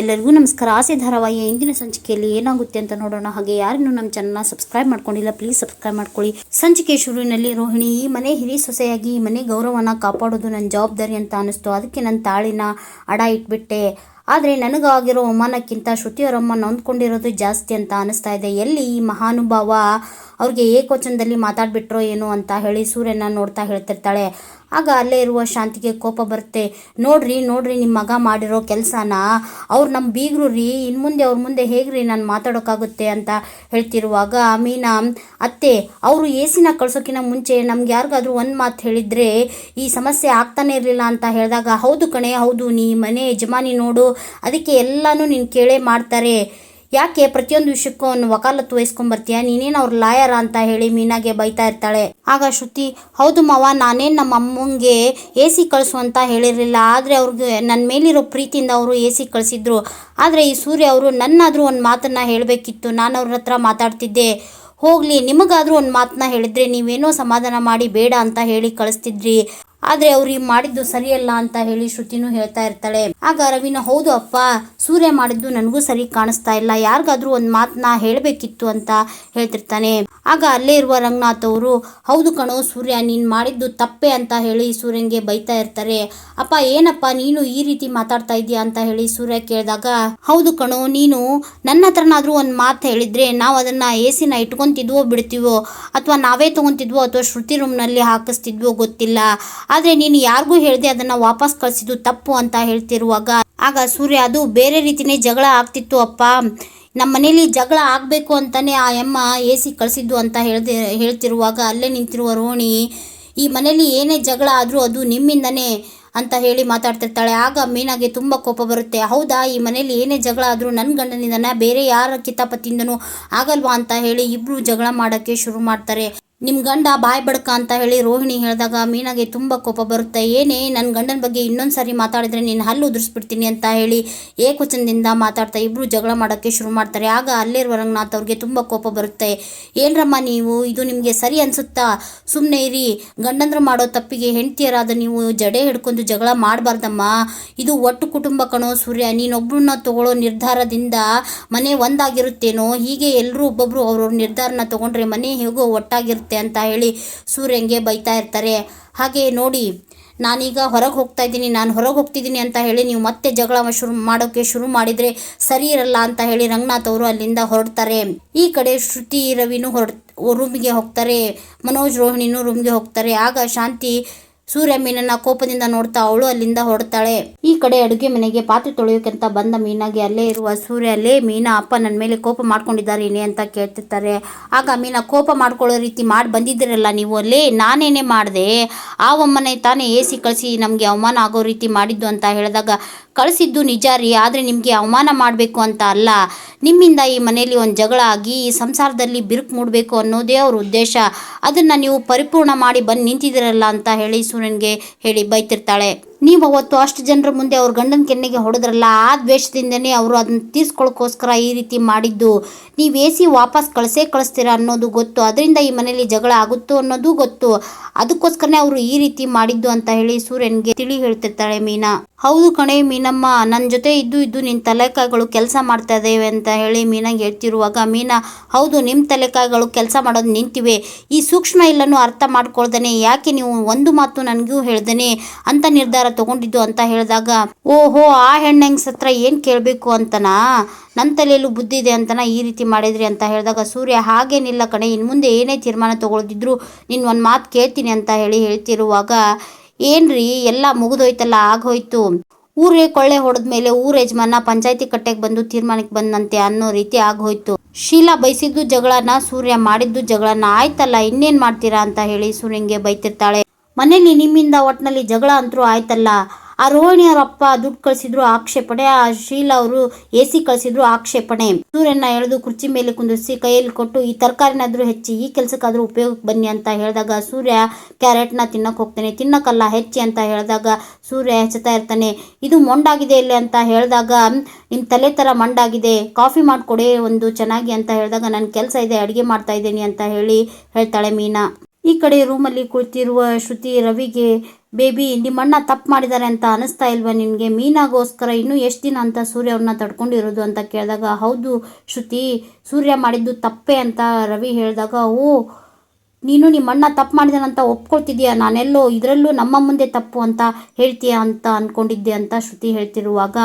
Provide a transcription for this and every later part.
ಎಲ್ಲರಿಗೂ ನಮಸ್ಕಾರ. ಆಸೆ ಧಾರಾವಾಹಿಯ ಇಂದಿನ ಸಂಚಿಕೆಯಲ್ಲಿ ಏನಾಗುತ್ತೆ ಅಂತ ನೋಡೋಣ. ಹಾಗೆ ಯಾರನ್ನು ನಮ್ಮ ಚಾನಲ್ನ ಸಬ್ಸ್ಕ್ರೈಬ್ ಮಾಡ್ಕೊಂಡಿಲ್ಲ ಪ್ಲೀಸ್ ಸಬ್ಸ್ಕ್ರೈಬ್ ಮಾಡ್ಕೊಳ್ಳಿ. ಸಂಚಿಕೆ ಶುರುವಿನಲ್ಲಿ ರೋಹಿಣಿ, ಈ ಮನೆ ಹಿರಿ ಸೊಸೆಯಾಗಿ ಈ ಮನೆ ಗೌರವನ ಕಾಪಾಡೋದು ನನ್ನ ಜವಾಬ್ದಾರಿ ಅಂತ ಅನಿಸ್ತು ಅದಕ್ಕೆ ನನ್ನ ತಾಳಿನ ಅಡ ಇಟ್ಬಿಟ್ಟೆ. ಆದರೆ ನನಗಾಗಿರೋ ಅವಮಾನಕ್ಕಿಂತ ಶ್ರುತಿಯವರಮ್ಮ ನೊಂದ್ಕೊಂಡಿರೋದು ಜಾಸ್ತಿ ಅಂತ ಅನಿಸ್ತಾ ಇದೆ. ಎಲ್ಲಿ ಈ ಮಹಾನುಭಾವ ಅವ್ರಿಗೆ ಏಕವಚನದಲ್ಲಿ ಮಾತಾಡ್ಬಿಟ್ರೋ ಏನೋ ಅಂತ ಹೇಳಿ ಸೂರ್ಯನ ನೋಡ್ತಾ ಹೇಳ್ತಿರ್ತಾಳೆ. ಆಗ ಅಲ್ಲೇ ಇರುವ ಶಾಂತಿಗೆ ಕೋಪ ಬರುತ್ತೆ. ನೋಡ್ರಿ ನೋಡ್ರಿ ನಿಮ್ಮ ಮಗ ಮಾಡಿರೋ ಕೆಲಸನ. ಅವ್ರು ನಮ್ಮ ಬೀಗರು ರೀ ಇನ್ನು ಮುಂದೆ ಅವ್ರ ಮುಂದೆ ಹೇಗ್ರಿ ನಾನು ಮಾತಾಡೋಕ್ಕಾಗುತ್ತೆ ಅಂತ ಹೇಳ್ತಿರುವಾಗ ಮೀನಾ ಅತ್ತೆ, ಅವರು ಎ ಸಿನ ಕಳ್ಸೋಕ್ಕಿಂತ ಮುಂಚೆ ನಮ್ಗೆ ಯಾರಿಗಾದ್ರೂ ಒಂದು ಮಾತು ಹೇಳಿದರೆ ಈ ಸಮಸ್ಯೆ ಆಗ್ತಾನೆ ಇರಲಿಲ್ಲ ಅಂತ ಹೇಳಿದಾಗ, ಹೌದು ಕಣೆ, ಹೌದು, ನೀ ಮನೆ ಯಜಮಾನಿ ನೋಡು. ಅದಕ್ಕೆ ಎಲ್ಲನೂ ನೀನು ಕೇಳೇ ಮಾಡ್ತಾರೆ. ಯಾಕೆ ಪ್ರತಿಯೊಂದು ವಿಷಯಕ್ಕೂ ಅವನು ವಕಾಲತ್ತು ವಹಿಸ್ಕೊಂಬರ್ತೀಯ? ನೀನೇನು ಅವ್ರ ಲಾಯರ್ ಅಂತ ಹೇಳಿ ಮೀನಾಗೆ ಬೈತಾ ಇರ್ತಾಳೆ. ಆಗ ಶ್ರುತಿ, ಹೌದು ಮಾವ, ನಾನೇನು ನಮ್ಮ ಅಮ್ಮಂಗೆ ಎ ಸಿ ಕಳಿಸು ಅಂತ ಹೇಳಿರಲಿಲ್ಲ. ಆದರೆ ಅವ್ರಿಗೆ ನನ್ನ ಮೇಲಿರೋ ಪ್ರೀತಿಯಿಂದ ಅವರು ಎ ಸಿ ಕಳಿಸಿದ್ರು. ಆದರೆ ಈ ಸೂರ್ಯ ಅವರು ನನ್ನಾದರೂ ಒಂದು ಮಾತನ್ನು ಹೇಳಬೇಕಿತ್ತು. ನಾನು ಅವ್ರ ಹತ್ರ ಮಾತಾಡ್ತಿದ್ದೆ. ಹೋಗಲಿ, ನಿಮಗಾದರೂ ಒಂದು ಮಾತನ್ನ ಹೇಳಿದ್ರೆ ನೀವೇನೋ ಸಮಾಧಾನ ಮಾಡಿ ಬೇಡ ಅಂತ ಹೇಳಿ ಕಳಿಸ್ತಿದ್ರಿ. ಆದರೆ ಅವ್ರು ಈ ಮಾಡಿದ್ದು ಸರಿಯಲ್ಲ ಅಂತ ಹೇಳಿ ಶ್ರುತಿನೂ ಹೇಳ್ತಾ ಇರ್ತಾಳೆ. ಆಗ ರವಿನ ಹೌದು ಅಪ್ಪ, ಸೂರ್ಯ ಮಾಡಿದ್ದು ನನಗೂ ಸರಿ ಕಾಣಿಸ್ತಾ ಇಲ್ಲ. ಯಾರಿಗಾದ್ರೂ ಒಂದು ಮಾತನ್ನ ಹೇಳಬೇಕಿತ್ತು ಅಂತ ಹೇಳ್ತಿರ್ತಾನೆ. ಆಗ ಅಲ್ಲೇ ಇರುವ ರಂಗನಾಥ್ ಅವರು, ಹೌದು ಕಣೋ ಸೂರ್ಯ, ನೀನು ಮಾಡಿದ್ದು ತಪ್ಪೆ ಅಂತ ಹೇಳಿ ಸೂರ್ಯನ್ಗೆ ಬೈತಾ ಇರ್ತಾರೆ. ಅಪ್ಪ, ಏನಪ್ಪ ನೀನು ಈ ರೀತಿ ಮಾತಾಡ್ತಾ ಇದೀಯಾ ಅಂತ ಹೇಳಿ ಸೂರ್ಯ ಕೇಳಿದಾಗ, ಹೌದು ಕಣೋ, ನೀನು ನನ್ನ ಹತ್ರನಾದ್ರೂ ಒಂದು ಮಾತು ಹೇಳಿದ್ರೆ ನಾವು ಅದನ್ನ ಎ ಸಿನ ಇಟ್ಕೊಂತಿದ್ವೋ ಬಿಡ್ತೀವೋ? ಅಥವಾ ನಾವೇ ತಗೊಂತಿದ್ವೋ? ಅಥವಾ ಶ್ರುತಿ ರೂಮ್ನಲ್ಲಿ ಹಾಕಿಸ್ತಿದ್ವೋ ಗೊತ್ತಿಲ್ಲ. ಆದರೆ ನೀನು ಯಾರಿಗೂ ಹೇಳ್ದೆ ಅದನ್ನ ವಾಪಸ್ ಕಳಿಸಿದ್ದು ತಪ್ಪು ಅಂತ ಹೇಳ್ತಿರುವಾಗ, ಆಗ ಸೂರ್ಯ ಅದು ಬೇರೆ ರೀತಿನೇ ಜಗಳ ಆಗ್ತಿತ್ತು ಅಪ್ಪ. ನಮ್ಮ ಮನೇಲಿ ಜಗಳ ಆಗಬೇಕು ಅಂತಾನೆ ಆ ಎಮ್ಮ ಎ ಸಿ ಕಳಿಸಿದ್ದು ಅಂತ ಹೇಳ್ದೆ, ಹೇಳ್ತಿರುವಾಗ ಅಲ್ಲೇ ನಿಂತಿರುವ ರೋಣಿ, ಈ ಮನೇಲಿ ಏನೇ ಜಗಳ ಆದರೂ ಅದು ನಿಮ್ಮಿಂದನೇ ಅಂತ ಹೇಳಿ ಮಾತಾಡ್ತಿರ್ತಾಳೆ. ಆಗ ಮೀನಾಗೆ ತುಂಬ ಕೋಪ ಬರುತ್ತೆ. ಹೌದಾ, ಈ ಮನೇಲಿ ಏನೇ ಜಗಳ ಆದರೂ ನನ್ನ ಗಂಡನಿಂದನ? ಬೇರೆ ಯಾರ ಕಿತಾಪತಿಯಿಂದನೂ ಆಗಲ್ವಾ? ಅಂತ ಹೇಳಿ ಇಬ್ಬರು ಜಗಳ ಮಾಡೋಕ್ಕೆ ಶುರು ಮಾಡ್ತಾರೆ. ನಿಮ್ಮ ಗಂಡ ಬಾಯ್ ಬಡ್ಕ ಅಂತ ಹೇಳಿ ರೋಹಿಣಿ ಹೇಳಿದಾಗ ಮೀನಾಗೆ ತುಂಬ ಕೋಪ ಬರುತ್ತೆ. ಏನೇ ನನ್ನ ಗಂಡನ ಬಗ್ಗೆ ಇನ್ನೊಂದು ಸಾರಿ ಮಾತಾಡಿದ್ರೆ ನೀನು ಹಲ್ಲು ಉದುರಿಸ್ಬಿಡ್ತೀನಿ ಅಂತ ಹೇಳಿ ಏಕವಚನದಿಂದ ಮಾತಾಡ್ತಾ ಇಬ್ಬರು ಜಗಳ ಮಾಡೋಕ್ಕೆ ಶುರು ಮಾಡ್ತಾರೆ. ಆಗ ಅಲ್ಲಿರುವ ರಂಗನಾಥ್ ಅವ್ರಿಗೆ ತುಂಬ ಕೋಪ ಬರುತ್ತೆ. ಏನ್ರಮ್ಮ ನೀವು? ಇದು ನಿಮಗೆ ಸರಿ ಅನ್ಸುತ್ತಾ? ಸುಮ್ಮನೆ ಇರಿ. ಗಂಡಂದ್ರ ಮಾಡೋ ತಪ್ಪಿಗೆ ಹೆಂಡತಿಯರಾದ ನೀವು ಜಡೆ ಹಿಡ್ಕೊಂಡು ಜಗಳ ಮಾಡಬಾರ್ದಮ್ಮ. ಇದು ಒಟ್ಟು ಕುಟುಂಬ ಕಣೋ ಸೂರ್ಯ. ನೀನೊಬ್ಬರನ್ನ ತಗೊಳ್ಳೋ ನಿರ್ಧಾರದಿಂದ ಮನೆ ಒಂದಾಗಿರುತ್ತೇನೋ? ಹೀಗೆ ಎಲ್ಲರೂ ಒಬ್ಬೊಬ್ರು ಅವ್ರವ್ರ ನಿರ್ಧಾರನ ತಗೊಂಡ್ರೆ ಮನೆ ಹೇಗೋ ಒಟ್ಟಾಗಿರುತ್ತೆ. ಅಂತ ಹೇಳಿ ಸೂರ್ಯಂಗೆ ಬೈತಾ ಇರ್ತಾರೆ. ಹಾಗೆ ನೋಡಿ, ನಾನೀಗ ಹೊರಗೆ ಹೋಗ್ತಾ ಇದ್ದೀನಿ, ನಾನು ಹೊರಗೆ ಹೋಗ್ತಿದ್ದೀನಿ ಅಂತ ಹೇಳಿ ನೀವು ಮತ್ತೆ ಜಗಳ ಶುರು ಮಾಡೋಕ್ಕೆ ಶುರು ಮಾಡಿದರೆ ಸರಿ ಇರಲ್ಲ ಅಂತ ಹೇಳಿ ರಂಗನಾಥ್ ಅವರು ಅಲ್ಲಿಂದ ಹೊರಡ್ತಾರೆ. ಈ ಕಡೆ ಶ್ರುತಿ ರವಿನೂ ಹೊರ ರೂಮಿಗೆ ಹೋಗ್ತಾರೆ. ಮನೋಜ್ ರೋಹಿಣಿನೂ ರೂಮ್ಗೆ ಹೋಗ್ತಾರೆ. ಆಗ ಶಾಂತಿ ಸೂರ್ಯ ಮೀನನ್ನ ಕೋಪದಿಂದ ನೋಡ್ತಾ ಅವಳು ಅಲ್ಲಿಂದ ಹೊರಡ್ತಾಳೆ. ಈ ಕಡೆ ಅಡುಗೆ ಮನೆಗೆ ಪಾತ್ರೆ ತೊಳೆಯೋಕೆಂತ ಬಂದ ಮೀನಾಗೆ ಅಲ್ಲೇ ಇರುವ ಸೂರ್ಯ ಅಲ್ಲೇ ಮೀನಾ, ಅಪ್ಪ ನನ್ನ ಮೇಲೆ ಕೋಪ ಮಾಡ್ಕೊಂಡಿದ್ದಾರೆ ಏನೇ ಅಂತ ಕೇಳ್ತಿರ್ತಾರೆ. ಆಗ ಮೀನಾ ಕೋಪ ಮಾಡ್ಕೊಳ್ಳೋ ರೀತಿ ಮಾಡಿ ಬಂದಿದ್ದೀರಲ್ಲ ನೀವು? ಅಲ್ಲೇ ನಾನೇನೇ ಮಾಡಿದೆ? ಆ ಒಮ್ಮನೆ ತಾನೇ ಎ ಸಿ ಕಳಿಸಿ ನಮಗೆ ಅವಮಾನ ಆಗೋ ರೀತಿ ಮಾಡಿದ್ದು ಅಂತ ಹೇಳಿದಾಗ ಕಳಿಸಿದ್ದು ನಿಜ ರೀ, ಆದರೆ ನಿಮಗೆ ಅವಮಾನ ಮಾಡಬೇಕು ಅಂತ ಅಲ್ಲ. ನಿಮ್ಮಿಂದ ಈ ಮನೆಯಲ್ಲಿ ಒಂದು ಜಗಳ ಆಗಿ ಈ ಸಂಸಾರದಲ್ಲಿ ಬಿರುಕು ಮೂಡಬೇಕು ಅನ್ನೋದೇ ಅವ್ರ ಉದ್ದೇಶ. ಅದನ್ನು ನೀವು ಪರಿಪೂರ್ಣ ಮಾಡಿ ಬಂದು ನಿಂತಿದ್ದೀರಲ್ಲ ಅಂತ ಹೇಳಿ ಸೂರ್ಯನಿಗೆ ಹೇಳಿ ಬೈತಿರ್ತಾಳೆ. ನೀವು ಅವತ್ತು ಅಷ್ಟು ಜನರ ಮುಂದೆ ಅವ್ರ ಗಂಡನ ಕೆನ್ನೆಗೆ ಹೊಡೆದ್ರಲ್ಲ, ಆ ದ್ವೇಷದಿಂದನೇ ಅವರು ಅದನ್ನ ತೀರ್ಸ್ಕೊಳ್ಳೋಕ್ಕೋಸ್ಕರ ಈ ರೀತಿ ಮಾಡಿದ್ದು. ನೀವು ಎ ಸಿ ವಾಪಸ್ ಕಳಿಸೇ ಕಳಿಸ್ತೀರಾ ಅನ್ನೋದು ಗೊತ್ತು, ಅದರಿಂದ ಈ ಮನೇಲಿ ಜಗಳ ಆಗುತ್ತೋ ಅನ್ನೋದು ಗೊತ್ತು. ಅದಕ್ಕೋಸ್ಕರನೇ ಅವರು ಈ ರೀತಿ ಮಾಡಿದ್ದು ಅಂತ ಹೇಳಿ ಸೂರ್ಯನಿಗೆ ತಿಳಿ ಹೇಳ್ತಿರ್ತಾಳೆ ಮೀನಾ. ಹೌದು ಕಣೆ ಮೀನಮ್ಮ ನನ್ನ ಜೊತೆ ಇದ್ದು ಇದ್ದು ನಿನ್ನ ತಲೆಕಾಯಿಗಳು ಕೆಲಸ ಮಾಡ್ತಾ ಇದ್ದೇವೆ ಅಂತ ಹೇಳಿ ಮೀನಾಗೆ ಹೇಳ್ತಿರುವಾಗ, ಮೀನಾ, ಹೌದು ನಿಮ್ಮ ತಲೆಕಾಯಿಗಳು ಕೆಲಸ ಮಾಡೋದು ನಿಂತಿವೆ. ಈ ಸೂಕ್ಷ್ಮ ಇಲ್ಲನೂ ಅರ್ಥ ಮಾಡ್ಕೊಳ್ದೇನೆ, ಯಾಕೆ ನೀವು ಒಂದು ಮಾತು ನನಗೂ ಹೇಳ್ದೇನೆ ಅಂತ ನಿರ್ಧಾರ ತಗೊಂಡಿದ್ದು ಅಂತ ಹೇಳಿದಾಗ, ಓಹೋ, ಆ ಹೆಣ್ಣೆಂಗ್ಸ್ ಹತ್ರ ಏನು ಕೇಳಬೇಕು ಅಂತನಾ? ನನ್ನ ತಲೆಯಲ್ಲೂ ಬುದ್ಧಿ ಇದೆ ಅಂತನ ಈ ರೀತಿ ಮಾಡಿದ್ರಿ ಅಂತ ಹೇಳಿದಾಗ, ಸೂರ್ಯ, ಹಾಗೇನಿಲ್ಲ ಕಣೆ ಇನ್ನು ಮುಂದೆ ಏನೇ ತೀರ್ಮಾನ ತಗೊಳ್ದಿದ್ರು ನೀನು ಒಂದು ಮಾತು ಕೇಳ್ತೀನಿ ಅಂತ ಹೇಳಿ ಹೇಳ್ತಿರುವಾಗ ಏನ್ರಿ? ಎಲ್ಲ ಮುಗಿದೋಯ್ತಲ್ಲ ಆಗೋಯ್ತು ಊರೇ ಕೊಳ್ಳೆ ಹೊಡೆದ ಮೇಲೆ ಊರ ಯಜಮಾನ ಪಂಚಾಯತಿ ಕಟ್ಟೆಗೆ ಬಂದು ತೀರ್ಮಾನಕ್ಕೆ ಬಂದಂತೆ ಅನ್ನೋ ರೀತಿ ಆಗೋಯ್ತು ಶೀಲಾ ಬಯಸಿದ್ದು ಜಗಳನ, ಸೂರ್ಯ ಮಾಡಿದ್ದು ಜಗಳನ ಆಯ್ತಲ್ಲ, ಇನ್ನೇನ್ ಮಾಡ್ತೀರಾ ಅಂತ ಹೇಳಿ ಸೂರ್ಯಂಗೆ ಬೈತಿರ್ತಾಳೆ. ಮನೇಲಿ ನಿಮ್ಮಿಂದ ಒಟ್ನಲ್ಲಿ ಜಗಳ ಅಂತರೂ ಆಯ್ತಲ್ಲ. ಆ ರೋಹಿಣಿ ಅವ್ರ ಅಪ್ಪ ದುಡ್ಡು ಕಳಿಸಿದ್ರು, ಆಕ್ಷೇಪಣೆ. ಆ ಶೀಲಾ ಅವರು ಎ ಸಿ ಕಳಿಸಿದ್ರು, ಆಕ್ಷೇಪಣೆ. ಸೂರ್ಯನ ಎಳೆದು ಕುರ್ಚಿ ಮೇಲೆ ಕುಂದಿರಿಸಿ ಕೈಯಲ್ಲಿ ಕೊಟ್ಟು, ಈ ತರಕಾರಿನಾದ್ರೂ ಹೆಚ್ಚಿ, ಈ ಕೆಲಸಕ್ಕಾದ್ರೂ ಉಪಯೋಗಕ್ಕೆ ಬನ್ನಿ ಅಂತ ಹೇಳಿದಾಗ ಸೂರ್ಯ ಕ್ಯಾರೆಟ್ನ ತಿನ್ನಕ್ಕೆ ಹೋಗ್ತಾನೆ. ತಿನ್ನಕ್ಕಲ್ಲ, ಹೆಚ್ಚಿ ಅಂತ ಹೇಳಿದಾಗ ಸೂರ್ಯ ಹೆಚ್ಚುತ್ತಾ ಇರ್ತಾನೆ. ಇದು ಮೊಂಡಾಗಿದೆ ಇಲ್ಲಿ ಅಂತ ಹೇಳಿದಾಗ ನಿಮ್ಮ ತಲೆ ಥರ ಮಂಡಾಗಿದೆ, ಕಾಫಿ ಮಾಡಿಕೊಡಿ ಒಂದು ಚೆನ್ನಾಗಿ ಅಂತ ಹೇಳಿದಾಗ ನನ್ನ ಕೆಲಸ ಇದೆ, ಅಡುಗೆ ಮಾಡ್ತಾ ಇದ್ದೀನಿ ಅಂತ ಹೇಳಿ ಹೇಳ್ತಾಳೆ ಮೀನಾ. ಈ ಕಡೆ ರೂಮಲ್ಲಿ ಕುಳಿತಿರುವ ಶ್ರುತಿ ರವಿಗೆ ಬೇಬಿ ನಿಮ್ಮಣ್ಣ ತಪ್ಪು ಮಾಡಿದ್ದಾರೆ ಅಂತ ಅನಿಸ್ತಾ ಇಲ್ವಾ ನಿನಗೆ? ಮೀನಾಗೋಸ್ಕರ ಇನ್ನೂ ಎಷ್ಟು ದಿನ ಅಂತ ಸೂರ್ಯ ಅವ್ರನ್ನ ತಡ್ಕೊಂಡಿರೋದು ಅಂತ ಕೇಳಿದಾಗ, ಹೌದು ಶ್ರುತಿ, ಸೂರ್ಯ ಮಾಡಿದ್ದು ತಪ್ಪೇ ಅಂತ ರವಿ ಹೇಳಿದಾಗ, ಓ, ನೀನು ನಿಮ್ಮ ಅಣ್ಣ ತಪ್ಪು ಮಾಡಿದಾನಂತ ಒಪ್ಕೊಳ್ತಿದ್ಯಾ? ನಾನೆಲ್ಲೋ ಇದರಲ್ಲೂ ನಮ್ಮ ಮುಂದೆ ತಪ್ಪು ಅಂತ ಹೇಳ್ತೀಯ ಅಂತ ಅಂದ್ಕೊಂಡಿದ್ದೆ ಅಂತ ಶ್ರುತಿ ಹೇಳ್ತಿರುವಾಗ,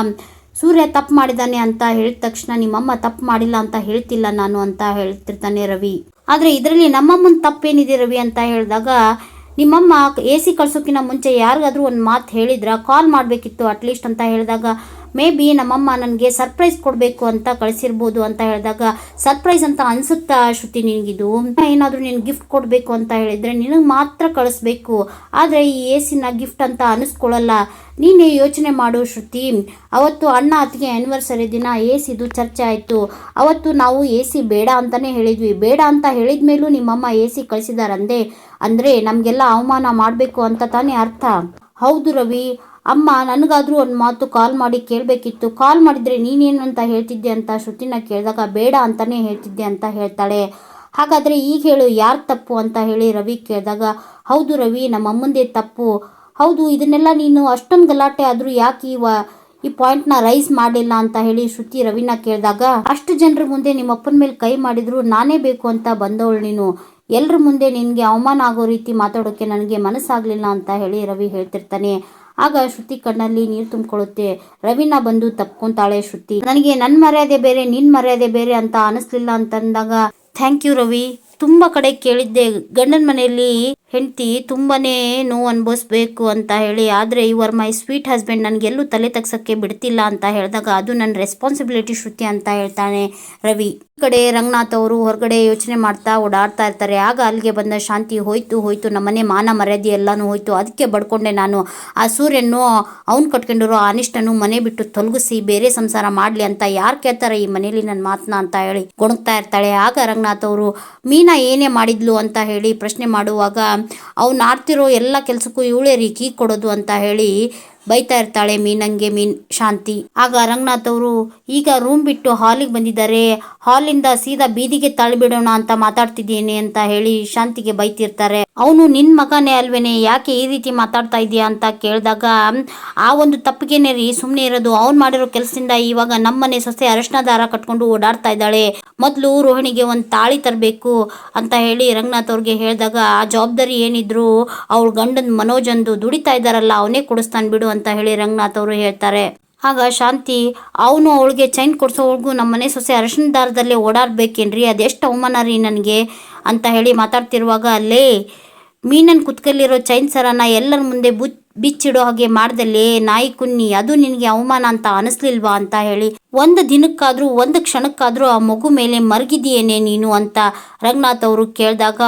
ಸೂರ್ಯ ತಪ್ಪು ಮಾಡಿದ್ದಾನೆ ಅಂತ ಹೇಳಿದ ತಕ್ಷಣ ನಿಮ್ಮಮ್ಮ ತಪ್ಪು ಮಾಡಿಲ್ಲ ಅಂತ ಹೇಳ್ತಿಲ್ಲ ನಾನು ಅಂತ ಹೇಳ್ತಿರ್ತಾನೆ ರವಿ. ಆದರೆ ಇದರಲ್ಲಿ ನಮ್ಮ ಮುಂದೆ ತಪ್ಪೇನಿದೆ ರವಿ ಅಂತ ಹೇಳಿದಾಗ ನಿಮ್ಮಮ್ಮ ಎ ಸಿ ಕಳ್ಸೋಕ್ಕಿಂತ ಮುಂಚೆ ಯಾರಿಗಾದ್ರೂ ಒಂದು ಮಾತು ಹೇಳಿದ್ರ? ಕಾಲ್ ಮಾಡಬೇಕಿತ್ತು ಅಟ್ಲೀಸ್ಟ್ ಅಂತ ಹೇಳಿದಾಗ ಮೇ ಬಿ ನಮ್ಮಮ್ಮ ನನಗೆ ಸರ್ಪ್ರೈಸ್ ಕೊಡಬೇಕು ಅಂತ ಕಳಿಸಿರ್ಬೋದು ಅಂತ ಹೇಳಿದಾಗ ಸರ್ಪ್ರೈಸ್ ಅಂತ ಅನಿಸುತ್ತಾ ಶ್ರುತಿ ನಿನಗಿದು? ಏನಾದರೂ ನೀನು ಗಿಫ್ಟ್ ಕೊಡಬೇಕು ಅಂತ ಹೇಳಿದರೆ ನಿನಗೆ ಮಾತ್ರ ಕಳಿಸ್ಬೇಕು. ಆದರೆ ಈ ಎ ಸಿನ ಗಿಫ್ಟ್ ಅಂತ ಅನಿಸ್ಕೊಳ್ಳಲ್ಲ ನೀನೇ ಯೋಚನೆ ಮಾಡು ಶ್ರುತಿ. ಅವತ್ತು ಅಣ್ಣ ಅತ್ತಿಗೆ ಆ್ಯನಿವರ್ಸರಿ ದಿನ ಎ ಸಿದು ಚರ್ಚೆ ಆಯಿತು. ಅವತ್ತು ನಾವು ಎ ಸಿ ಬೇಡ ಅಂತಲೇ ಹೇಳಿದ್ವಿ. ಬೇಡ ಅಂತ ಹೇಳಿದ ಮೇಲೂ ನಿಮ್ಮಮ್ಮ ಎ ಸಿ ಕಳಿಸಿದಾರಂದೆ. ಅಂದರೆ ನಮಗೆಲ್ಲ ಅವಮಾನ ಮಾಡಬೇಕು ಅಂತ ತಾನೇ ಅರ್ಥ? ಹೌದು ರವಿ. ಅಮ್ಮ, ನನಗಾದರೂ ಒಂದು ಮಾತು ಕಾಲ್ ಮಾಡಿ ಕೇಳಬೇಕಿತ್ತು. ಕಾಲ್ ಮಾಡಿದರೆ ನೀನೇನು ಅಂತ ಹೇಳ್ತಿದ್ದೆ ಅಂತ ಶ್ರುತಿನ ಕೇಳಿದಾಗ ಬೇಡ ಅಂತಲೇ ಹೇಳ್ತಿದ್ದೆ ಅಂತ ಹೇಳ್ತಾಳೆ. ಹಾಗಾದರೆ ಈಗ ಹೇಳು, ಯಾರು ತಪ್ಪು ಅಂತ ಹೇಳಿ ರವಿ ಕೇಳಿದಾಗ, ಹೌದು ರವಿ, ನಮ್ಮ ಅಮ್ಮಂದೇ ತಪ್ಪು. ಹೌದು, ಇದನ್ನೆಲ್ಲ ನೀನು ಅಷ್ಟೊಂದು ಗಲಾಟೆ ಆದರೂ ಯಾಕೆ ಈ ಈ ಪಾಯಿಂಟ್ನ ರೈಸ್ ಮಾಡಿಲ್ಲ ಅಂತ ಹೇಳಿ ಶ್ರುತಿ ರವಿನ ಕೇಳಿದಾಗ, ಅಷ್ಟು ಜನರ ಮುಂದೆ ನಿಮ್ಮ ಅಪ್ಪನ ಮೇಲೆ ಕೈ ಮಾಡಿದ್ರು ನಾನೇ ಬೇಕು ಅಂತ ಬಂದವಳು ನೀನು. ಎಲ್ಲರ ಮುಂದೆ ನಿನಗೆ ಅವಮಾನ ಆಗೋ ರೀತಿ ಮಾತಾಡೋಕ್ಕೆ ನನಗೆ ಮನಸ್ಸಾಗಲಿಲ್ಲ ಅಂತ ಹೇಳಿ ರವಿ ಹೇಳ್ತಿರ್ತಾನೆ. ಆಗ ಶ್ರುತಿ ಕಣ್ಣಲ್ಲಿ ನೀರು ತುಂಬಿಕೊಳ್ಳುತ್ತೆ. ರವಿನ ಬಂದು ತಪ್ಕೊಂತಾಳೆ ಶ್ರುತಿ. ನನಗೆ ನನ್ನ ಮರ್ಯಾದೆ ಬೇರೆ ನಿನ್ನ ಮರ್ಯಾದೆ ಬೇರೆ ಅಂತ ಅನಿಸ್ಲಿಲ್ಲ ಅಂತಂದಾಗ ಥ್ಯಾಂಕ್ ಯು ರವಿ. ತುಂಬಾ ಕಡೆ ಕೇಳಿದ್ದೆ. ಗಂಡನ ಮನೆಯಲ್ಲಿ ಹೆಂಡತಿ ತುಂಬಾನೇ ನೋವು ಅನುಭವಿಸ್ಬೇಕು ಅಂತ ಹೇಳಿ. ಆದರೆ ಆರ್ ಮೈ ಸ್ವೀಟ್ ಹಸ್ಬೆಂಡ್ ನನಗೆಲ್ಲೂ ತಲೆ ತಗ್ಸಕ್ಕೆ ಬಿಡ್ತಿಲ್ಲ ಅಂತ ಹೇಳಿದಾಗ, ಅದು ನನ್ನ ರೆಸ್ಪಾನ್ಸಿಬಿಲಿಟಿ ಶ್ರುತಿ ಅಂತ ಹೇಳ್ತಾನೆ ರವಿ. ಕಡೆ ರಂಗನಾಥ್ ಅವರು ಹೊರಗಡೆ ಯೋಚನೆ ಮಾಡ್ತಾ ಓಡಾಡ್ತಾ ಇರ್ತಾರೆ. ಆಗ ಅಲ್ಲಿಗೆ ಬಂದ ಶಾಂತಿ ಹೋಯ್ತು ಹೋಯ್ತು. ನಮ್ಮನೆ ಮಾನ ಮರ್ಯಾದೆ ಎಲ್ಲಾನು ಹೋಯ್ತು. ಅದಕ್ಕೆ ಬಡ್ಕೊಂಡೆ ನಾನು. ಆ ಸೂರ್ಯನು ಅವ್ನು ಕಟ್ಕೊಂಡಿರೋ ಆ ಅನಿಷ್ಟನು ಮನೆ ಬಿಟ್ಟು ತೊಲಗಿಸಿ ಬೇರೆ ಸಂಸಾರ ಮಾಡಲಿ ಅಂತ ಯಾರು ಕೇಳ್ತಾರೆ? ಈ ಮನೇಲಿ ನನ್ನ ಮಾತನ್ನ ಅಂತ ಹೇಳಿ ಗೊಣಗ್ತಾ ಇರ್ತಾಳೆ. ಆಗ ರಂಗನಾಥ್ ಅವರು, ಮೀನಾ ಏನೇ ಮಾಡಿದ್ಲು? ಅಂತ ಹೇಳಿ ಪ್ರಶ್ನೆ ಮಾಡುವಾಗ, ಅವ್ನು ಆಡ್ತಿರೋ ಎಲ್ಲ ಕೆಲಸಕ್ಕೂ ಇವಳೇ ರೀ ಕೀ ಕೊಡೋದು ಅಂತ ಹೇಳಿ ಬೈತಾ ಇರ್ತಾಳೆ ಮೀನಂಗೆ ಮೀನ್ ಶಾಂತಿ. ಆಗ ರಂಗನಾಥ್ ಅವರು, ಈಗ ರೂಮ್ ಬಿಟ್ಟು ಹಾಲಿಗೆ ಬಂದಿದ್ದಾರೆ. ಹಾಲಿಂದ ಸೀದಾ ಬೀದಿಗೆ ತಳ್ಳಿಬಿಡೋಣ ಅಂತ ಮಾತಾಡ್ತಿದ್ದೀನಿ ಅಂತ ಹೇಳಿ ಶಾಂತಿಗೆ ಬೈತಿರ್ತಾರೆ. ಅವನು ನಿನ್ನ ಮಗನೇ ಅಲ್ವೇನೆ, ಯಾಕೆ ಈ ರೀತಿ ಮಾತಾಡ್ತಾ ಇದೀಯಾ ಅಂತ ಕೇಳಿದಾಗ, ಆ ಒಂದು ತಪ್ಪಿಗೆನೆ ರೀ ಸುಮ್ಮನೆ ಇರೋದು ಅವ್ನು ಮಾಡಿರೋ ಕೆಲಸದಿಂದ ಇವಾಗ ನಮ್ಮನೆ ಸೊಸೆ ಅರಶಿನ ದಾರ ಕಟ್ಕೊಂಡು ಓಡಾಡ್ತಾ ಇದ್ದಾಳೆ. ಮೊದಲು ರೋಹಿಣಿಗೆ ಒಂದು ತಾಳಿ ತರಬೇಕು ಅಂತ ಹೇಳಿ ರಂಗನಾಥ್ ಅವ್ರಿಗೆ ಹೇಳಿದಾಗ, ಆ ಜವಾಬ್ದಾರಿ ಏನಿದ್ರು ಅವ್ಳ ಗಂಡನ ಮನೋಜಂದು ದುಡಿತಾ ಇದ್ದಾರಲ್ಲ, ಅವನೇ ಕೊಡಿಸ್ತಾನೆ ಬಿಡು ಅಂತ ಹೇಳಿ ರಂಗನಾಥ್ ಅವರು ಹೇಳ್ತಾರೆ. ಆಗ ಶಾಂತಿ, ಅವನು ಅವಳಿಗೆ ಚೈನ್ ಕೊಡ್ಸೋವರೆಗೂ ನಮ್ಮನೆ ಸೊಸೆ ಅರಶಿನ ದಾರದಲ್ಲೇ ಓಡಾಡ್ಬೇಕೇನ್ರಿ, ಅದೆಷ್ಟು ಅವಮಾನ ರೀ ನನಗೆ? ಅಂತ ಹೇಳಿ ಮಾತಾಡ್ತಿರುವಾಗ ಅಲ್ಲಿ ಮೀನನ್ ಕುತ್ಕಲ್ಲಿರೋ ಚೈನ್ ಸರನ ಎಲ್ಲರ ಮುಂದೆ ಬುಚ್ ಬಿಚ್ಚಿಡೋ ಹಾಗೆ ಮಾಡ್ದಲ್ಲಿ, ನಾಯಿ ಕುನ್ನಿ, ಅದು ನಿನಗೆ ಅವಮಾನ ಅಂತ ಅನಿಸ್ಲಿಲ್ವಾ ಅಂತ ಹೇಳಿ, ಒಂದು ದಿನಕ್ಕಾದ್ರೂ, ಒಂದು ಕ್ಷಣಕ್ಕಾದ್ರೂ ಆ ಮಗು ಮೇಲೆ ಮರಗಿದೆಯೇನೆ ನೀನು ಅಂತ ರಂಗನಾಥ್ ಅವರು ಕೇಳಿದಾಗ,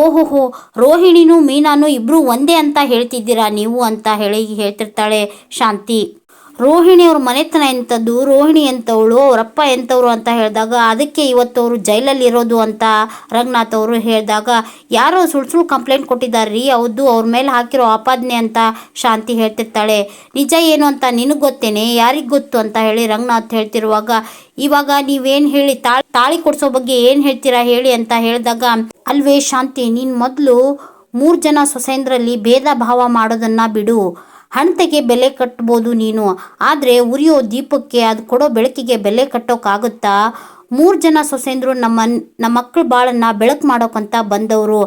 ಓಹೋಹೋ, ರೋಹಿಣಿನೂ ಮೀನಾನು ಇಬ್ರು ಒಂದೇ ಅಂತ ಹೇಳ್ತಿದ್ದೀರಾ ನೀವು ಅಂತ ಹೇಳಿ ಹೇಳ್ತಿರ್ತಾಳೆ ಶಾಂತಿ. ರೋಹಿಣಿ ಅವ್ರ ಮನೆತನ ಎಂಥದ್ದು, ರೋಹಿಣಿ ಎಂಥವಳು ಅವರಪ್ಪ ಎಂಥವ್ರು ಅಂತ ಹೇಳಿದಾಗ ಅದಕ್ಕೆ ಇವತ್ತು ಅವರು ಜೈಲಲ್ಲಿ ಇರೋದು ಅಂತ ರಂಗನಾಥ್ ಅವರು ಹೇಳಿದಾಗ, ಯಾರೋ ಸುಳ್ಳು ಸುಳ್ಳು ಕಂಪ್ಲೇಂಟ್ ಕೊಟ್ಟಿದ್ದಾರೆ ರೀ ಹೌದು ಅವ್ರ ಮೇಲೆ ಹಾಕಿರೋ ಆಪಾದನೆ ಅಂತ ಶಾಂತಿ ಹೇಳ್ತಿರ್ತಾಳೆ. ನಿಜ ಏನು ಅಂತ ನಿನಗೆ ಗೊತ್ತೇನೆ? ಯಾರಿಗೆ ಗೊತ್ತು ಅಂತ ಹೇಳಿ ರಂಗನಾಥ್ ಹೇಳ್ತಿರುವಾಗ, ಇವಾಗ ನೀವೇನು ಹೇಳಿ, ತಾಳಿ ತಾಳಿ ಕೊಡ್ಸೋ ಬಗ್ಗೆ ಏನು ಹೇಳ್ತೀರಾ ಹೇಳಿ ಅಂತ ಹೇಳಿದಾಗ, ಅಲ್ವೇ ಶಾಂತಿ, ನೀನು ಮೊದಲು ಮೂರು ಜನ ಸೊಸೆಂದ್ರಲ್ಲಿ ಭೇದ ಭಾವ ಮಾಡೋದನ್ನು ಬಿಡು. ಹಣತೆಗೆ ಬೆಲೆ ಕಟ್ಬೋದು ನೀನು. ಆದರೆ ಉರಿಯೋ ದೀಪಕ್ಕೆ ಅದು ಕೊಡೋ ಬೆಳಕಿಗೆ ಬೆಲೆ ಕಟ್ಟೋಕ್ಕಾಗುತ್ತಾ ಮೂರು ಜನ ಸೊಸೆಂದರು ನಮ್ಮ ನಮ್ಮ ಮಕ್ಕಳು ಬಾಳನ್ನು ಬೆಳಕು ಮಾಡೋಕ್ಕಂತ ಬಂದವರು.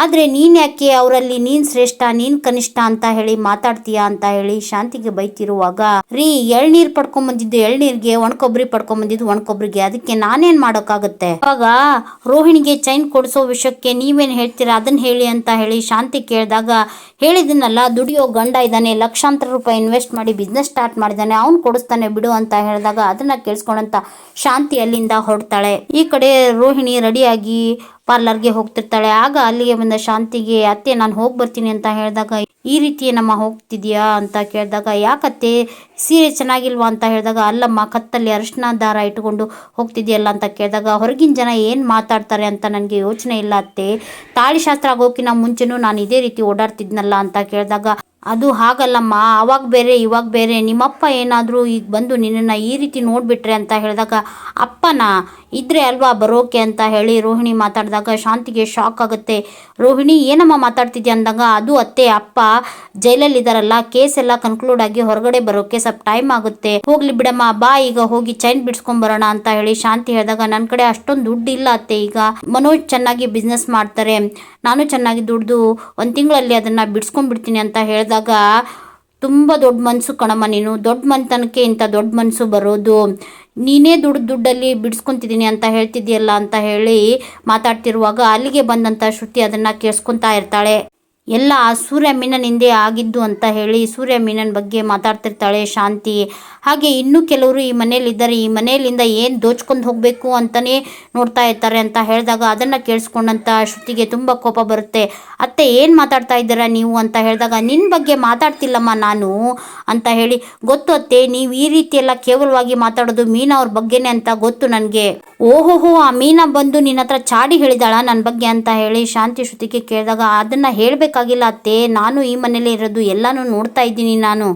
ಆದರೆ ನೀನು ಯಾಕೆ ಅವರಲ್ಲಿ ನೀನು ಶ್ರೇಷ್ಠ, ನೀನು ಕನಿಷ್ಠ ಅಂತ ಹೇಳಿ ಮಾತಾಡ್ತೀಯಾ ಅಂತ ಹೇಳಿ ಶಾಂತಿಗೆ ಬೈತಿರುವಾಗ, ರೀ ಎಳ್ನೀರು ಎಳ್ನೀರ್ಗೆ ಎಳ್ನೀರಿಗೆ, ಒಣಕೊಬ್ಬರಿ ಪಡ್ಕೊಂಬಂದಿದ್ದು ಒಣಕೊಬ್ಬರಿಗೆ, ಅದಕ್ಕೆ ನಾನೇನ್ ಮಾಡೋಕ್ಕಾಗುತ್ತೆ? ಅವಾಗ ರೋಹಿಣಿಗೆ ಚೈನ್ ಕೊಡಿಸೋ ವಿಷಯಕ್ಕೆ ನೀವೇನ್ ಹೇಳ್ತೀರಾ? ಅದನ್ನ ಹೇಳಿ ಅಂತ ಹೇಳಿ ಶಾಂತಿ ಕೇಳಿದಾಗ ಹೇಳಿದನಲ್ಲ, ದುಡಿಯೋ ಗಂಡ ಇದ್ದಾನೆ, ಲಕ್ಷಾಂತರ ರೂಪಾಯಿ ಇನ್ವೆಸ್ಟ್ ಮಾಡಿ ಬಿಸ್ನೆಸ್ ಸ್ಟಾರ್ಟ್ ಮಾಡಿದ್ದಾನೆ ಅವ್ನು ಕೊಡಿಸ್ತಾನೆ ಬಿಡು ಅಂತ ಹೇಳಿದಾಗ ಅದನ್ನ ಕೇಳಿಸ್ಕೊಂಡಂತ ಶಾಂತಿ ಅಲ್ಲಿಂದ ಹೊರಡ್ತಾಳೆ ಈ ಕಡೆ ರೋಹಿಣಿ ರೆಡಿಯಾಗಿ ಪಾರ್ಲರ್ಗೆ ಹೋಗ್ತಿರ್ತಾಳೆ. ಆಗ ಅಲ್ಲಿಗೆ ಬಂದ ಶಾಂತಿಗೆ, ಅತ್ತೆ, ನಾನು ಹೋಗಿ ಬರ್ತೀನಿ ಅಂತ ಹೇಳಿದಾಗ, ಈ ರೀತಿ ನಮ್ಮ ಹೋಗ್ತಿದ್ಯಾ? ಅಂತ ಕೇಳಿದಾಗ, ಯಾಕತ್ತೆ, ಸೀರೆ ಚೆನ್ನಾಗಿಲ್ವಾ? ಅಂತ ಹೇಳಿದಾಗ, ಅಲ್ಲಮ್ಮ, ಕತ್ತಲ್ಲಿ ಅರಿಶಿನ ದಾರ ಇಟ್ಕೊಂಡು ಹೋಗ್ತಿದ್ಯಲ್ಲ? ಅಂತ ಕೇಳಿದಾಗ, ಹೊರಗಿನ ಜನ ಏನು ಮಾತಾಡ್ತಾರೆ ಅಂತ ನನಗೆ ಯೋಚನೆ ಇಲ್ಲ ಅತ್ತೆ. ತಾಳಿ ಶಾಸ್ತ್ರ ಆಗೋಕಿನ ಮುಂಚೆನೂ ನಾನು ಇದೇ ರೀತಿ ಓಡಾಡ್ತಿದ್ನಲ್ಲ? ಅಂತ ಕೇಳಿದಾಗ ಅದು ಹಾಗಲ್ಲಮ್ಮ, ಅವಾಗ ಬೇರೆ, ಇವಾಗ ಬೇರೆ. ನಿಮ್ಮಪ್ಪ ಏನಾದರೂ ಈಗ ಬಂದು ನಿನ್ನನ್ನು ಈ ರೀತಿ ನೋಡಿಬಿಟ್ರೆ ಅಂತ ಹೇಳಿದಾಗ ಅಪ್ಪನ, ಇದ್ರೆ ಅಲ್ವಾ ಬರೋಕೆ ಅಂತ ಹೇಳಿ ರೋಹಿಣಿ ಮಾತಾಡಿದಾಗ ಶಾಂತಿಗೆ ಶಾಕ್ ಆಗುತ್ತೆ. ರೋಹಿಣಿ, ಏನಮ್ಮ ಮಾತಾಡ್ತಿದ್ಯಾ ಅಂದಾಗ, ಅದು ಅತ್ತೆ, ಅಪ್ಪ ಜೈಲಲ್ಲಿ ಇದಾರಲ್ಲ ಕೇಸ್ ಎಲ್ಲ ಕನ್ಕ್ಲೂಡ್ ಆಗಿ ಹೊರಗಡೆ ಬರೋಕೆ ಸ್ವಲ್ಪ ಟೈಮ್ ಆಗುತ್ತೆ. ಹೋಗ್ಲಿ ಬಿಡಮ್ಮ, ಬಾ ಈಗ ಹೋಗಿ ಚೈನ್ ಬಿಡ್ಸ್ಕೊಂಡ್ ಬರೋಣ ಅಂತ ಹೇಳಿ ಶಾಂತಿ ಹೇಳಿದಾಗ ನನ್ನ ಕಡೆ ಅಷ್ಟೊಂದು ದುಡ್ಡು ಇಲ್ಲ ಅತ್ತೆ, ಈಗ ಮನೋಜ್ ಚೆನ್ನಾಗಿ ಬಿಸ್ನೆಸ್ ಮಾಡ್ತಾರೆ. ನಾನು ಚೆನ್ನಾಗಿ ದುಡ್ದು ಒಂದು ತಿಂಗಳಲ್ಲಿ ಅದನ್ನ ಬಿಡ್ಸ್ಕೊಂಡ್ಬಿಡ್ತೀನಿ ಅಂತ ಹೇಳಿದಾಗ ತುಂಬ ದೊಡ್ಡ ಮನಸ್ಸು ಕಣಮ್ಮ ನೀನು. ದೊಡ್ಡ ಮನ್ತನಕ್ಕೆ ಇಂಥ ದೊಡ್ಡ ಮನಸ್ಸು ಬರೋದು. ನೀನೇ ದುಡ್ಡು ದುಡ್ಡಲ್ಲಿ ಬಿಡಿಸ್ಕೊತಿದ್ದೀನಿ ಅಂತ ಹೇಳ್ತಿದ್ದೀಯಲ್ಲ ಅಂತ ಹೇಳಿ ಮಾತಾಡ್ತಿರುವಾಗ ಅಲ್ಲಿಗೆ ಬಂದಂಥ ಶ್ರುತಿ ಅದನ್ನು ಕೇಳಿಸ್ಕೊತಾ ಇರ್ತಾಳೆ. ಎಲ್ಲ ಆ ಸೂರ್ಯ ಮೀನನಿಂದೆ ಆಗಿದ್ದು ಅಂತ ಹೇಳಿ ಸೂರ್ಯ ಮೀನನ ಬಗ್ಗೆ ಮಾತಾಡ್ತಿರ್ತಾಳೆ ಶಾಂತಿ. ಹಾಗೆ ಇನ್ನೂ ಕೆಲವರು ಈ ಮನೆಯಲ್ಲಿದ್ದಾರೆ. ಈ ಮನೆಯಲ್ಲಿಂದ ಏನು ದೋಚ್ಕೊಂಡು ಹೋಗಬೇಕು ಅಂತಲೇ ನೋಡ್ತಾ ಇರ್ತಾರೆ ಅಂತ ಹೇಳಿದಾಗ ಅದನ್ನು ಕೇಳಿಸ್ಕೊಂಡಂಥ ಶ್ರುತಿಗೆ ತುಂಬ ಕೋಪ ಬರುತ್ತೆ. ಅತ್ತೆ, ಏನು ಮಾತಾಡ್ತಾ ಇದ್ದೀರಾ ನೀವು? ಅಂತ ಹೇಳಿದಾಗ ನಿನ್ನ ಬಗ್ಗೆ ಮಾತಾಡ್ತಿಲ್ಲಮ್ಮ ನಾನು ಅಂತ ಹೇಳಿ, ಗೊತ್ತು ಅತ್ತೆ, ನೀವು ಈ ರೀತಿ ಎಲ್ಲ ಕೇವಲವಾಗಿ ಮಾತಾಡೋದು ಮೀನಾ ಅವ್ರ ಬಗ್ಗೆನೇ ಅಂತ ಗೊತ್ತು ನನಗೆ. ಓಹೋಹೋ, ಆ ಮೀನಾ ಬಂದು ನಿನ್ನ ಹತ್ರ ಚಾಡಿ ಹೇಳಿದಾಳ ನನ್ನ ಬಗ್ಗೆ? ಅಂತ ಹೇಳಿ ಶಾಂತಿ ಶ್ರುತಿಗೆ ಕೇಳಿದಾಗ, ಅದನ್ನು ಹೇಳಬೇಕಾಗಿಲ್ಲ ಅತ್ತೆ. ನಾನು ಈ ಮನೇಲಿ ಇರೋದು, ಎಲ್ಲಾನು ನೋಡ್ತಾ ಇದ್ದೀನಿ ನಾನು.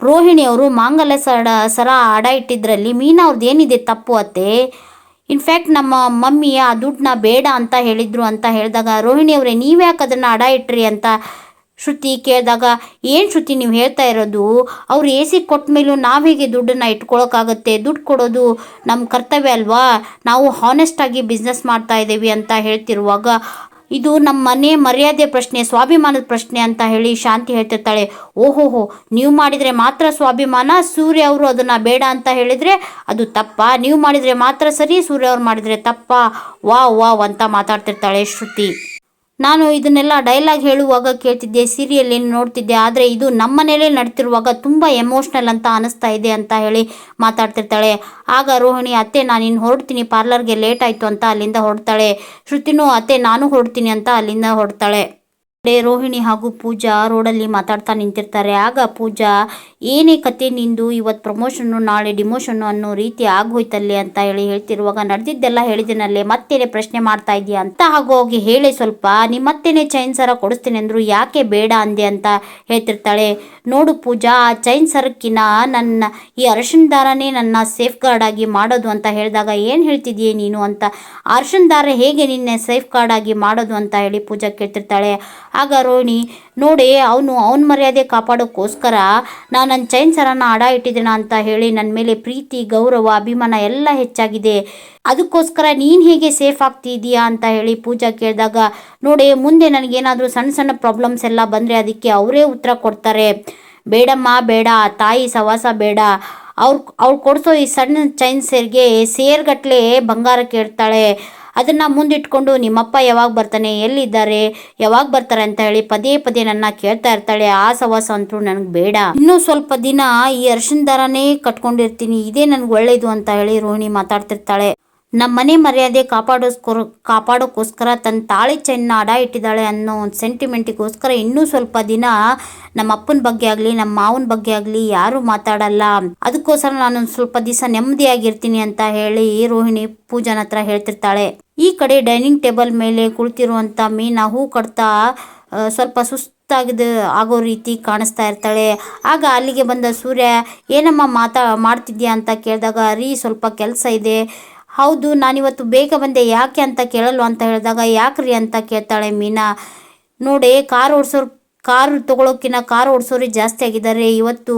ರೋಹಿಣಿ ಅವರು ಮಾಂಗಲ್ಯ ಸಡ ಸರ ಅಡ ಇಟ್ಟಿದ್ರಲ್ಲಿ ಮೀನಾ ಅವ್ರದ್ದು ಏನಿದೆ ತಪ್ಪು ಅತ್ತೆ? ಇನ್ಫ್ಯಾಕ್ಟ್ ನಮ್ಮ ಮಮ್ಮಿಯ ಆ ದುಡ್ಡನ್ನ ಬೇಡ ಅಂತ ಹೇಳಿದ್ರು ಅಂತ ಹೇಳಿದಾಗ, ರೋಹಿಣಿ ಅವರೇ, ನೀವ್ಯಾಕೆ ಅದನ್ನು ಅಡ ಇಟ್ರಿ ಅಂತ ಶ್ರುತಿ ಕೇಳಿದಾಗ, ಏನು ಶ್ರುತಿ ನೀವು ಹೇಳ್ತಾ ಇರೋದು? ಅವ್ರು ಎ ಸಿ ಕೊಟ್ಟ ಮೇಲೂ ನಾವು ಹೇಗೆ ದುಡ್ಡನ್ನು ಇಟ್ಕೊಳ್ಳೋಕ್ಕಾಗತ್ತೆ ದುಡ್ಡು ಕೊಡೋದು ನಮ್ಮ ಕರ್ತವ್ಯ ಅಲ್ವಾ? ನಾವು ಹಾನೆಸ್ಟಾಗಿ ಬಿಸ್ನೆಸ್ ಮಾಡ್ತಾ ಇದ್ದೀವಿ ಅಂತ ಹೇಳ್ತಿರುವಾಗ ಇದು ನಮ್ಮ ಮನೆ ಮರ್ಯಾದೆ ಪ್ರಶ್ನೆ, ಸ್ವಾಭಿಮಾನದ ಪ್ರಶ್ನೆ ಅಂತ ಹೇಳಿ ಶಾಂತಿ ಹೇಳ್ತಿರ್ತಾಳೆ. ಓಹೋಹೋ, ನೀವು ಮಾಡಿದರೆ ಮಾತ್ರ ಸ್ವಾಭಿಮಾನ, ಸೂರ್ಯ ಅವರು ಅದನ್ನು ಬೇಡ ಅಂತ ಹೇಳಿದರೆ ಅದು ತಪ್ಪ. ನೀವು ಮಾಡಿದರೆ ಮಾತ್ರ ಸರಿ, ಸೂರ್ಯ ಅವ್ರು ಮಾಡಿದರೆ ತಪ್ಪ. ವಾ ವಾವ್ ಅಂತ ಮಾತಾಡ್ತಿರ್ತಾಳೆ ಶ್ರುತಿ. ನಾನು ಇದನ್ನೆಲ್ಲ ಡೈಲಾಗ್ ಹೇಳುವಾಗ ಕೇಳ್ತಿದ್ದೆ ಸೀರಿಯಲ್ ಏನು ನೋಡ್ತಿದ್ದೆ, ಆದರೆ ಇದು ನಮ್ಮ ಮನೇಲೇ ನಡ್ತಿರುವಾಗ ತುಂಬ ಎಮೋಷ್ನಲ್ ಅಂತ ಅನಿಸ್ತಾ ಇದೆ ಅಂತ ಹೇಳಿ ಮಾತಾಡ್ತಿರ್ತಾಳೆ. ಆಗ ರೋಹಿಣಿ, ಅತ್ತೆ, ನಾನು ಇನ್ನು ಹೊರಡ್ತೀನಿ ಪಾರ್ಲರ್ಗೆ ಲೇಟ್ ಆಯಿತು ಅಂತ ಅಲ್ಲಿಂದ ಹೊರಡ್ತಾಳೆ. ಶ್ರುತಿನೂ, ಅತ್ತೆ, ನಾನು ಹೊರಡ್ತೀನಿ ಅಂತ ಅಲ್ಲಿಂದ ಹೊರಡ್ತಾಳೆ. ರೋಹಿಣಿ ಹಾಗೂ ಪೂಜಾ ರೋಡಲ್ಲಿ ಮಾತಾಡ್ತಾ ನಿಂತಿರ್ತಾರೆ. ಆಗ ಪೂಜಾ, ಏನೇ ಕತೆ ನಿಂದು ಇವತ್ತು ಪ್ರಮೋಷನ್ನು, ನಾಳೆ ಡಿಮೋಷನ್ನು ಅನ್ನೋ ರೀತಿ ಆಗೋಯ್ತಲ್ಲೇ ಅಂತ ಹೇಳಿ ಹೇಳ್ತಿರುವಾಗ, ನಡೆದಿದ್ದೆಲ್ಲ ಹೇಳಿದಿನಲ್ಲೇ, ಮತ್ತೇನೆ ಪ್ರಶ್ನೆ ಮಾಡ್ತಾ ಇದೆಯಾ ಅಂತ ಹೋಗಿ ಹೇಳಿ ಸ್ವಲ್ಪ ನೀ ಮತ್ತೇನೆ ಚೈನ್ ಸರ ಕೊಡಿಸ್ತೀನಿ ಅಂದ್ರು ಯಾಕೆ ಬೇಡ ಅಂದೆ ಅಂತ ಹೇಳ್ತಿರ್ತಾಳೆ. ನೋಡು ಪೂಜಾ, ಆ ಚೈನ್ ಸರಕ್ಕಿನ ನನ್ನ, ಈ ಅರಶಿನ ದಾರನೇ ನನ್ನ ಸೇಫ್ ಗಾರ್ಡ್ ಆಗಿ ಮಾಡೋದು ಅಂತ ಹೇಳಿದಾಗ ಏನು ಹೇಳ್ತಿದೀಯ ನೀನು ಅಂತ. ಅರಶಿನ ದಾರ ಹೇಗೆ ನಿನ್ನೆ ಸೇಫ್ ಗಾರ್ಡ್ ಆಗಿ ಮಾಡೋದು ಅಂತ ಹೇಳಿ ಪೂಜಾ ಕೇಳ್ತಿರ್ತಾಳೆ. ಆಗ ರೋಹಿಣಿ, ನೋಡಿ, ಅವನು ಅವನ ಮರ್ಯಾದೆ ಕಾಪಾಡೋಕ್ಕೋಸ್ಕರ ನಾನು ನನ್ನ ಚೈನ್ ಸರನ ಅಡ ಇಟ್ಟಿದ್ದೆನಾ ಅಂತ ಹೇಳಿ ನನ್ನ ಮೇಲೆ ಪ್ರೀತಿ, ಗೌರವ, ಅಭಿಮಾನ ಎಲ್ಲ ಹೆಚ್ಚಾಗಿದೆ. ಅದಕ್ಕೋಸ್ಕರ ನೀನು ಹೇಗೆ ಸೇಫ್ ಆಗ್ತಿದ್ದೀಯಾ ಅಂತ ಹೇಳಿ ಪೂಜಾ ಕೇಳಿದಾಗ, ನೋಡಿ, ಮುಂದೆ ನನಗೇನಾದರೂ ಸಣ್ಣ ಸಣ್ಣ ಪ್ರಾಬ್ಲಮ್ಸ್ ಎಲ್ಲ ಬಂದರೆ ಅದಕ್ಕೆ ಅವರೇ ಉತ್ತರ ಕೊಡ್ತಾರೆ. ಬೇಡಮ್ಮ, ಬೇಡ, ತಾಯಿ ಸವಾಸ ಬೇಡ. ಅವ್ರು ಅವ್ರು ಕೊಡಿಸೋ ಈ ಸಣ್ಣ ಚೈನ್ ಸೇರ್ಗೆ ಸೇರ್ಗಟ್ಲೆ ಬಂಗಾರ ಕೇಳ್ತಾಳೆ. ಅದನ್ನು ಮುಂದಿಟ್ಕೊಂಡು ನಿಮ್ಮಪ್ಪ ಯಾವಾಗ ಬರ್ತಾನೆ, ಎಲ್ಲಿದ್ದಾರೆ, ಯಾವಾಗ ಬರ್ತಾರೆ ಅಂತ ಹೇಳಿ ಪದೇ ಪದೇ ನನ್ನ ಕೇಳ್ತಾ ಇರ್ತಾಳೆ. ಆ ಸವಾಸ ಅಂತೂ ನನಗೆ ಬೇಡ. ಇನ್ನೂ ಸ್ವಲ್ಪ ದಿನ ಈ ಅರ್ಶಿನ ದಾರನೇ ಕಟ್ಕೊಂಡಿರ್ತೀನಿ. ಇದೇ ನನಗೆ ಒಳ್ಳೇದು ಅಂತ ಹೇಳಿ ರೋಹಿಣಿ ಮಾತಾಡ್ತಿರ್ತಾಳೆ. ನಮ್ಮ ಮನೆ ಮರ್ಯಾದೆ ಕಾಪಾಡೋಸ್ಕರ ಕಾಪಾಡೋಕ್ಕೋಸ್ಕರ ತನ್ನ ತಾಳಿ ಚೆನ್ನ ಅಡ ಇಟ್ಟಿದ್ದಾಳೆ ಅನ್ನೋ ಒಂದು ಸೆಂಟಿಮೆಂಟಿಗೋಸ್ಕರ ಇನ್ನೂ ಸ್ವಲ್ಪ ದಿನ ನಮ್ಮ ಅಪ್ಪನ ಬಗ್ಗೆ ಆಗಲಿ ನಮ್ಮ ಮಾವನ ಬಗ್ಗೆ ಆಗಲಿ ಯಾರೂ ಮಾತಾಡಲ್ಲ. ಅದಕ್ಕೋಸ್ಕರ ನಾನು ಸ್ವಲ್ಪ ದಿವಸ ನೆಮ್ಮದಿಯಾಗಿರ್ತೀನಿ ಅಂತ ಹೇಳಿ ರೋಹಿಣಿ ಪೂಜಾನ ಹತ್ರ ಹೇಳ್ತಿರ್ತಾಳೆ. ಈ ಕಡೆ ಡೈನಿಂಗ್ ಟೇಬಲ್ ಮೇಲೆ ಕುಳಿತಿರುವಂತ ಮೀನಾ ಹೂ ಕಡ್ತಾ ಸ್ವಲ್ಪ ಸುಸ್ತಾಗಿದ ಆಗೋ ರೀತಿ ಕಾಣಿಸ್ತಾ ಇರ್ತಾಳೆ. ಆಗ ಅಲ್ಲಿಗೆ ಬಂದ ಸೂರ್ಯ, ಏನಮ್ಮ ಮಾತಾ, ಮಾಡ್ತಿದ್ಯಾ ಅಂತ ಕೇಳಿದಾಗ, ರೀ, ಸ್ವಲ್ಪ ಕೆಲಸ ಇದೆ. ಹೌದು, ನಾನಿವತ್ತು ಬೇಗ ಬಂದೆ, ಯಾಕೆ ಅಂತ ಕೇಳಲ್ವ ಅಂತ ಹೇಳಿದಾಗ, ಯಾಕ್ರಿ ಅಂತ ಕೇಳ್ತಾಳೆ ಮೀನಾ. ನೋಡಿ, ಕಾರ್ ಓಡಿಸೋರು ಕಾರು ತೊಗೊಳೋಕ್ಕಿಂತ ಕಾರ್ ಓಡಿಸೋರೇ ಜಾಸ್ತಿ ಆಗಿದ್ದಾರೆ. ಇವತ್ತು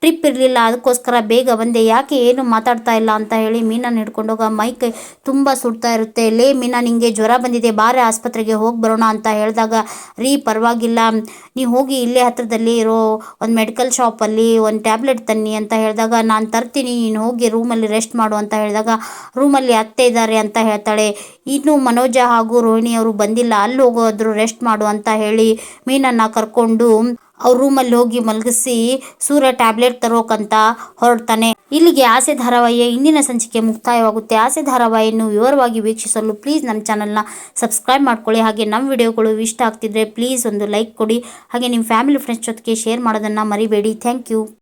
ಟ್ರಿಪ್ ಇರಲಿಲ್ಲ, ಅದಕ್ಕೋಸ್ಕರ ಬೇಗ ಬಂದೆ. ಯಾಕೆ ಏನು ಮಾತಾಡ್ತಾ ಇಲ್ಲ ಅಂತ ಹೇಳಿ ಮೀನನ್ನು ಹಿಡ್ಕೊಂಡೋಗ ಮೈಕ್ ತುಂಬ ಸುಡ್ತಾ ಇರುತ್ತೆ. ಲೇ ಮೀನಾ, ನಿಂಗೆ ಜ್ವರ ಬಂದಿದೆ, ಬಾರೆ ಆಸ್ಪತ್ರೆಗೆ ಹೋಗಿ ಬರೋಣ ಅಂತ ಹೇಳಿದಾಗ, ರೀ ಪರವಾಗಿಲ್ಲ ನೀವು ಹೋಗಿ ಇಲ್ಲೇ ಹತ್ರದಲ್ಲಿ ಇರೋ ಒಂದು ಮೆಡಿಕಲ್ ಶಾಪಲ್ಲಿ ಒಂದು ಟ್ಯಾಬ್ಲೆಟ್ ತನ್ನಿ ಅಂತ ಹೇಳಿದಾಗ, ನಾನು ತರ್ತೀನಿ, ನೀನು ಹೋಗಿ ರೂಮಲ್ಲಿ ರೆಸ್ಟ್ ಮಾಡು ಅಂತ ಹೇಳಿದಾಗ ರೂಮಲ್ಲಿ ಅತ್ತೆ ಇದ್ದಾರೆ ಅಂತ ಹೇಳ್ತಾಳೆ. ಇನ್ನು ಮನೋಜ ಹಾಗೂ ರೋಹಿಣಿ ಅವರು ಬಂದಿಲ್ಲ, ಅಲ್ಲಿ ಹೋಗೋದ್ರು ರೆಸ್ಟ್ ಮಾಡು ಅಂತ ಹೇಳಿ ಮೀನನ್ನು ಕರ್ಕೊಂಡು ಅವ್ರ ರೂಮಲ್ಲಿ ಹೋಗಿ ಮಲಗಿಸಿ ಸೂರ್ಯ ಟ್ಯಾಬ್ಲೆಟ್ ತರೋಕಂತ ಹೊರಡ್ತಾನೆ. ಇಲ್ಲಿಗೆ ಆಸೆ ಧಾರಾವಾಹಿಯ ಇಂದಿನ ಸಂಚಿಕೆ ಮುಕ್ತಾಯವಾಗುತ್ತೆ. ಆಸೆ ಧಾರಾವಾಹಿಯನ್ನು ವಿವರವಾಗಿ ವೀಕ್ಷಿಸಲು ಪ್ಲೀಸ್ ನಮ್ಮ ಚಾನಲ್ನ ಸಬ್ಸ್ಕ್ರೈಬ್ ಮಾಡ್ಕೊಳ್ಳಿ. ಹಾಗೆ ನಮ್ಮ ವಿಡಿಯೋಗಳು ಇಷ್ಟ ಆಗ್ತಿದ್ರೆ ಪ್ಲೀಸ್ ಒಂದು ಲೈಕ್ ಕೊಡಿ. ಹಾಗೆ ನಿಮ್ಮ ಫ್ಯಾಮಿಲಿ ಫ್ರೆಂಡ್ಸ್ ಜೊತೆಗೆ ಶೇರ್ ಮಾಡೋದನ್ನು ಮರಿಬೇಡಿ. Thank you